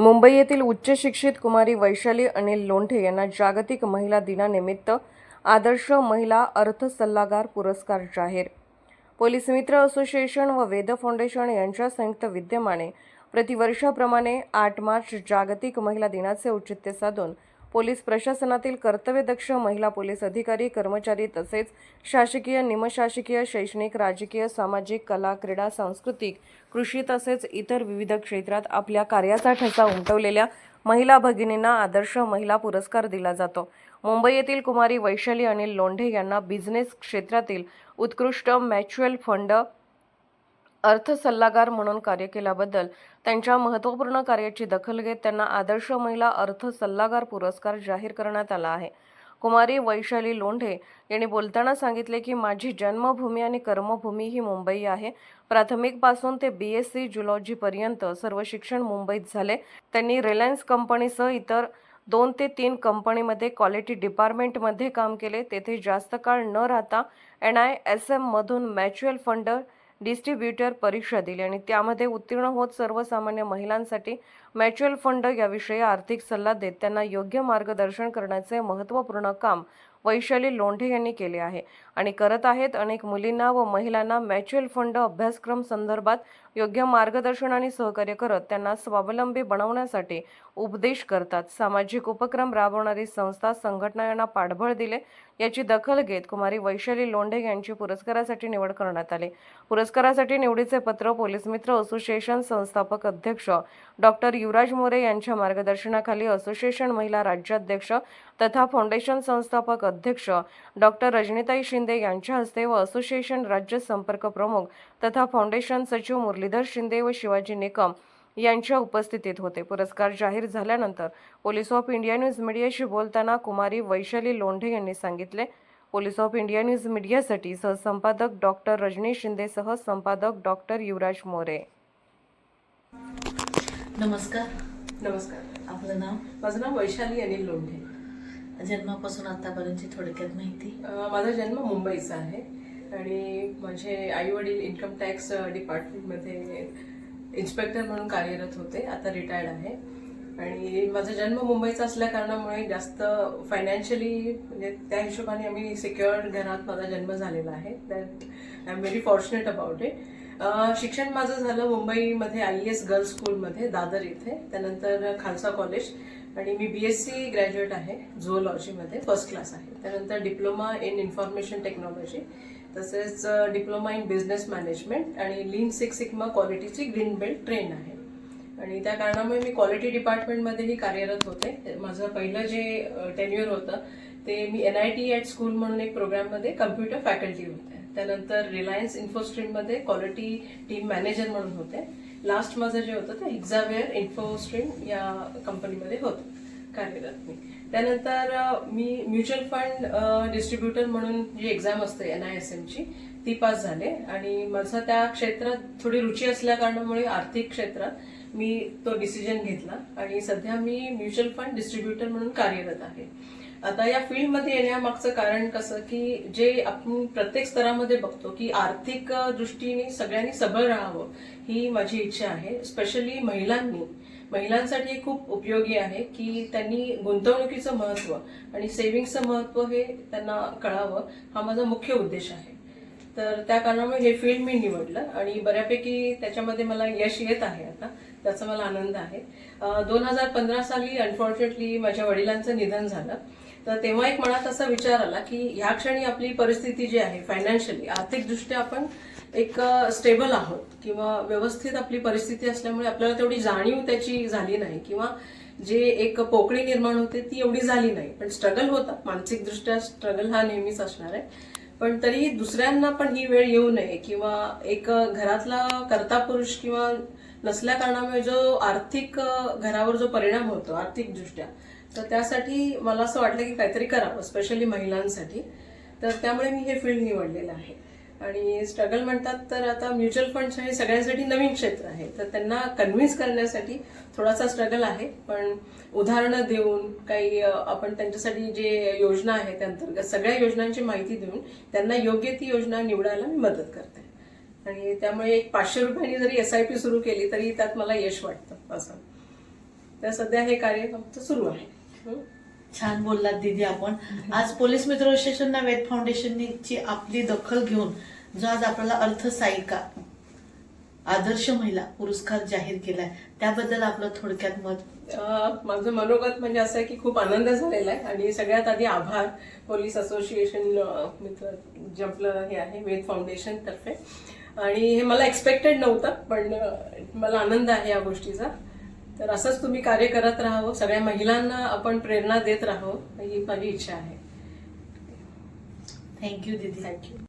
मुंबई येथील उच्च शिक्षित कुमारी वैशाली अनिल लोंढे यांना जागतिक महिला दिनानिमित्त आदर्श महिला अर्थ सल्लागार पुरस्कार जाहीर. पोलीस मित्र असोसिएशन व वेद फाउंडेशन यांच्या संयुक्त विद्यमाने प्रतिवर्षाप्रमाणे आठ मार्च जागतिक महिला दिनाचे औचित्य साधून पोलीस प्रशासनातील कर्तव्यदक्ष महिला पोलीस अधिकारी कर्मचारी तसेच शासकीय निमशासकीय शैक्षणिक राजकीय सामाजिक कला क्रीडा सांस्कृतिक कृषी तसेच इतर विविध क्षेत्रात आपल्या कार्याचा ठसा उमटवलेल्या महिला भगिनींना आदर्श महिला पुरस्कार दिला जातो. मुंबई येथील कुमारी वैशाली अनिल लोंढे यांना बिझनेस क्षेत्रातील उत्कृष्ट म्युच्युअल फंड अर्थ सल्लागार म्हणून कार्य केल्याबद्दल त्यांच्या महत्त्वपूर्ण कार्याची दखल घेत त्यांना आदर्श महिला अर्थ सल्लागार पुरस्कार जाहीर करण्यात आला आहे. कुमारी वैशाली लोंढे यांनी बोलताना सांगितले की माझी जन्मभूमी आणि कर्मभूमी ही मुंबई आहे. प्राथमिकपासून ते बी एस सी जुलॉजीपर्यंत सर्व शिक्षण मुंबईत झाले. त्यांनी रिलायन्स कंपनीसह इतर दोन ते तीन कंपनीमध्ये क्वालिटी डिपार्टमेंटमध्ये काम केले. तेथे जास्त काळ न राहता एन आय एस एममधून म्युच्युअल फंड डिस्ट्रीब्युटर परीक्षा दिली आणि त्यामध्ये उत्तीर्ण होत सर्वसामान्य महिलांसाठी म्युच्युअल फंड याविषयी आर्थिक सल्ला देत त्यांना योग्य मार्गदर्शन करण्याचे महत्त्वपूर्ण काम वैशाली लोंढे यांनी केले आहे. आणि करत आहेत अनेक मुलींना व महिलांना म्युच्युअल फंड अभ्यासक्रम संदर्भात योग्य मार्गदर्शन आणि सहकार्य करत त्यांना स्वावलंबी बनवण्यासाठी उपदेश करतात. सामाजिक उपक्रम राबवणारी संस्था संघटना यांना पाठबळ दिले. याची दखल घेत कुमारी वैशाली लोंढे यांची पुरस्कारासाठी निवड करण्यात आली. पुरस्कारासाठी निवडीचे पत्र पोलीस मित्र असोसिएशन संस्थापक अध्यक्ष डॉक्टर युवराज मोरे यांच्या मार्गदर्शनाखाली असोसिएशन महिला राज्याध्यक्ष तथा फाउंडेशन संस्थापक अध्यक्ष डॉक्टर रजनीताई शिंदे यांच्या हस्ते व असोसिएशन राज्य संपर्क प्रमुख तथा फाउंडेशन सचिव मुरलीधर शिंदे व शिवाजी निकम यांच्या उपस्थितीत होते. पुरस्कार जाहीर झाल्यानंतर पोलीस ऑफ इंडिया न्यूज मीडियाशी बोलताना कुमारी वैशाली लोंढे यांनी सांगितले. पोलीस ऑफ इंडिया न्यूज मीडियासाठी सहसंपादक डॉक्टर रजनी शिंदे सह संपादक डॉक्टर युवराज मोरे. नमस्कार. नमस्कार. आपलं नाव? माझं नाव वैशाली अनिल लोंढे. जन्मापासून आतापर्यंतची थोडक्यात माहिती? माझा जन्म मुंबईचा आहे. आणि माझे आई वडील इन्कम टॅक्स डिपार्टमेंटमध्ये इन्स्पेक्टर म्हणून कार्यरत होते. आता रिटायर्ड आहे. आणि माझा जन्म मुंबईचा असल्या कारणामुळे जास्त फायनान्शियली म्हणजे त्या हिशोबाने आम्ही सिक्युअर्ड घरात माझा जन्म झालेला आहे. That I am very fortunate about it शिक्षण माझं झालं मुंबईमध्ये आय एस गर्ल्स स्कूलमध्ये दादर इथे. त्यानंतर खालसा कॉलेज आणि मी बी एस सी ग्रॅज्युएट आहे झुओलॉजीमध्ये फर्स्ट क्लास आहे. त्यानंतर डिप्लोमा इन इन्फॉर्मेशन टेक्नॉलॉजी तसेच डिप्लोमा इन बिझनेस मॅनेजमेंट आणि लीन सिक्स सिग्मा क्वालिटीची ग्रीन बेल्ट ट्रेन आहे. आणि त्या कारणामुळे मी क्वालिटी डिपार्टमेंटमध्येही कार्यरत होते. माझं पहिलं जे टेन्युअर होतं ते मी N I T at school म्हणून एक प्रोग्राममध्ये कम्प्युटर फॅकल्टी होते. त्यानंतर रिलायन्स इन्फोस्ट्रीममध्ये क्वालिटी टीम मॅनेजर म्हणून होते. लास्ट माझं जे होतं ते एक्झावेअर इन्फोस्ट्रीम या कंपनीमध्ये होतं कार्यरत मी. त्यानंतर मी म्युच्युअल फंड डिस्ट्रीब्युटर म्हणून जी एक्झाम असते एन आय एस एमची ती पास झाले. आणि माझं त्या क्षेत्रात थोडी रुची असल्या कारणामुळे आर्थिक क्षेत्रात मी तो डिसिजन घेतला. आणि सध्या मी म्युच्युअल फंड डिस्ट्रीब्युटर म्हणून कार्यरत आहे. आता या फील्डमध्ये येण्यामागचं कारण कसं की जे आपण प्रत्येक स्तरामध्ये बघतो की आर्थिक दृष्टीने सगळ्यांनी सबळ राहावं ही माझी इच्छा आहे. स्पेशली महिलांनी. महिलांसाठी हे खूप उपयोगी आहे की त्यांनी गुंतवणुकीचं महत्त्व आणि सेव्हिंगचं महत्त्व हे त्यांना कळावं हा माझा मुख्य उद्देश आहे. तर त्या कारणामुळे हे फील्ड मी निवडलं आणि बऱ्यापैकी त्याच्यामध्ये मला यश येत आहे आता. त्याचा मला आनंद आहे. दोन हजार पंधरा साली अनफॉर्च्युनेटली माझ्या वडिलांचं निधन झालं. तर तेव्हा एक मनात असा विचार आला की ह्या क्षणी आपली परिस्थिती जी आहे फायनान्शियली आर्थिकदृष्ट्या आपण एक स्टेबल आहोत किंवा व्यवस्थित आपली परिस्थिती असल्यामुळे आपल्याला तेवढी जाणीव त्याची झाली नाही किंवा जे एक पोकळी निर्माण होते ती एवढी झाली नाही. पण स्ट्रगल होता. मानसिकदृष्ट्या स्ट्रगल हा नेहमीच असणार आहे. पण तरीही दुसऱ्यांना पण ही वेळ येऊ नये किंवा एक घरातला कर्ता पुरुष किंवा नसल्या कारणामुळे जो आर्थिक घरावर जो परिणाम होतो आर्थिकदृष्ट्या तर त्यासाठी मला असं वाटलं की काहीतरी करावं स्पेशली महिलांसाठी. तर त्यामुळे मी हे फील्ड निवडलेलं आहे. आणि स्ट्रगल म्हणतात तर आता म्युच्युअल फंड्स हे सगळ्यांसाठी नवीन क्षेत्र आहे. तर त्यांना कन्व्हिन्स करण्यासाठी थोडासा स्ट्रगल आहे. पण उदाहरणं देऊन काही आपण त्यांच्यासाठी जे योजना आहे त्या अंतर्गत सगळ्या योजनांची माहिती देऊन त्यांना योग्य ती योजना निवडायला मी मदत करते. आणि त्यामुळे एक पाचशे रुपयांनी जरी एस आय पी सुरू केली तरी त्यात मला यश वाटतं असं. तर सध्या हे कार्य फक्त सुरू आहे? छान बोललात दीदी आपण. आज पोलीस मित्र असोसिएशन वेद फाउंडेशननी ची आपली दखल घेऊन जो आज आपल्याला अर्थ साहिका आदर्श महिला पुरस्कार जाहीर केलाय त्याबद्दल आपलं थोडक्यात मत? माझं मनोगत म्हणजे असं आहे की खूप आनंद झालेला आहे. आणि सगळ्यात आधी आभार पोलीस असोसिएशन मित्र जे आपलं हे आहे वेद फाउंडेशन तर्फे. आणि हे मला एक्सपेक्टेड नव्हतं पण मला आनंद आहे या गोष्टीचा. तर असंच तुम्ही कार्य करत राहावं. सगळ्या महिलांना आपण प्रेरणा देत राहावं ही माझी इच्छा आहे. थँक्यू दीदी. थँक्यू